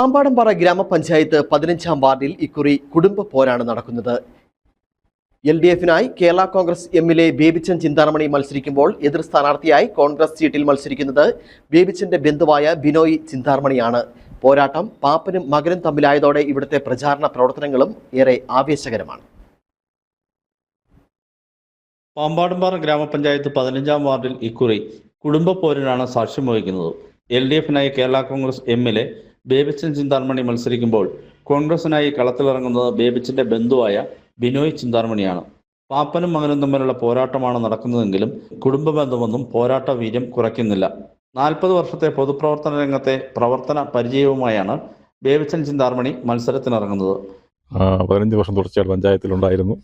പാമ്പാടംപാറ ഗ്രാമപഞ്ചായത്ത് പതിനഞ്ചാം വാർഡിൽ ഇക്കുറി കുടുംബ പോരാണ് നടക്കുന്നത്. എൽ ഡി എഫിനായി കേരള കോൺഗ്രസ് എമ്മിലെ ബേബിച്ചൻ ചിന്താരമണി മത്സരിക്കുമ്പോൾ എതിർ സ്ഥാനാർത്ഥിയായി കോൺഗ്രസ് സീറ്റിൽ മത്സരിക്കുന്നത് ബേബിച്ചന്റെ ബന്ധുവായ ബിനോയ് ചിന്താരമണിയാണ് പോരാട്ടം പാപ്പനും മകനും തമ്മിലായതോടെ ഇവിടുത്തെ പ്രചാരണ പ്രവർത്തനങ്ങളും ഏറെ ആവേശകരമാണ്. പാമ്പാടുംപാറ ഗ്രാമപഞ്ചായത്ത് പതിനഞ്ചാം വാർഡിൽ ഇക്കുറി കുടുംബ പോരിനാണ് സാക്ഷ്യം വഹിക്കുന്നത്. എൽ ഡി എഫിനായി കേരള കോൺഗ്രസ് എമ്മിലെ ബേബിച്ചൻ ചിന്താർമണി മത്സരിക്കുമ്പോൾ കോൺഗ്രസിനായി കളത്തിലിറങ്ങുന്നത് ബേബിച്ചന്റെ ബന്ധുവായ ബിനോയ് ചിന്താർമണിയാണ്. പാപ്പനും മകനും തമ്മിലുള്ള പോരാട്ടമാണ് നടക്കുന്നതെങ്കിലും കുടുംബ ബന്ധമൊന്നും പോരാട്ട വീര്യം കുറയ്ക്കുന്നില്ല. നാൽപ്പത് വർഷത്തെ പൊതുപ്രവർത്തന രംഗത്തെ പ്രവർത്തന പരിചയവുമായാണ് ബേബിച്ചൻ ചിന്താർമണി മത്സരത്തിനിറങ്ങുന്നത്. പതിനഞ്ച് വർഷം തുടർച്ചയായിട്ട് പഞ്ചായത്തിലുണ്ടായിരുന്നു.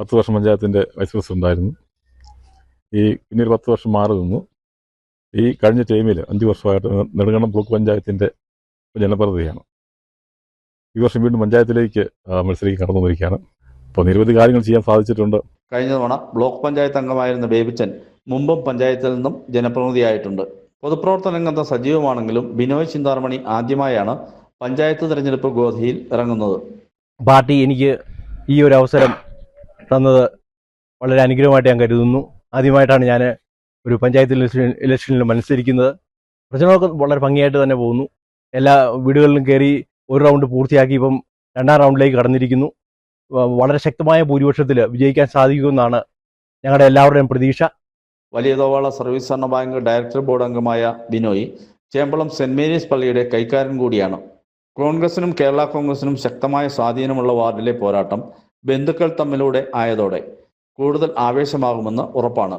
പത്ത് വർഷം പഞ്ചായത്തിന്റെ വൈസ് പ്രസിഡന്റ് ഉണ്ടായിരുന്നു ഈ പിന്നീട് പത്ത് വർഷം മാറി നിന്നു. ഈ കഴിഞ്ഞ ടൈമിൽ അഞ്ച് വർഷമായിട്ട് നെടുങ്കണ്ടം ബ്ലോക്ക് പഞ്ചായത്തിന്റെ ജനപ്രതിനിധിയാണ്. ഈ വർഷം വീണ്ടും പഞ്ചായത്തിലേക്ക് മത്സരിക്കാൻ കടന്നു വന്നിരിക്കുകയാണ് അപ്പോൾ നിരവധി കാര്യങ്ങൾ ചെയ്യാൻ സാധിച്ചിട്ടുണ്ട്. കഴിഞ്ഞ തവണ ബ്ലോക്ക് പഞ്ചായത്ത് അംഗമായിരുന്ന ബേബിച്ചൻ മുമ്പും പഞ്ചായത്തിൽ നിന്നും ജനപ്രതിനിധിയായിട്ടുണ്ട്. പൊതുപ്രവർത്തന രംഗത്ത് സജീവമാണെങ്കിലും ബിനോയ് ചിന്താർമണി ആദ്യമായാണ് പഞ്ചായത്ത് തിരഞ്ഞെടുപ്പ് ഗോധിയിൽ ഇറങ്ങുന്നത്. പാർട്ടി എനിക്ക് ഈ ഒരു അവസരം തന്നത് വളരെ അനുഗ്രഹമായിട്ട് ഞാൻ കരുതുന്നു. ആദ്യമായിട്ടാണ് ഞാൻ ഒരു പഞ്ചായത്ത് ഇലക്ഷനിൽ മത്സരിക്കുന്നത് പ്രചരണമൊക്കെ വളരെ ഭംഗിയായിട്ട് തന്നെ പോകുന്നു. എല്ലാ വീടുകളിലും കയറി ഒരു റൗണ്ട് പൂർത്തിയാക്കി ഇപ്പം രണ്ടാം റൗണ്ടിലേക്ക് കടന്നിരിക്കുന്നു. വളരെ ശക്തമായ ഭൂരിപക്ഷത്തിൽ വിജയിക്കാൻ സാധിക്കുമെന്നാണ് ഞങ്ങളുടെ എല്ലാവരുടെയും പ്രതീക്ഷ. വലിയ തോവാള സർവീസ് സഹകരണ ബാങ്ക് ഡയറക്ടർ ബോർഡ് അംഗമായ ബിനോയ് ചേമ്പളം സെന്റ് മേരീസ് പള്ളിയുടെ കൈക്കാരൻ കൂടിയാണ്. കോൺഗ്രസിനും കേരള കോൺഗ്രസിനും ശക്തമായ സ്വാധീനമുള്ള വാർഡിലെ പോരാട്ടം ബന്ധുക്കൾ തമ്മിലൂടെ ആയതോടെ കൂടുതൽ ആവേശമാകുമെന്ന് ഉറപ്പാണ്.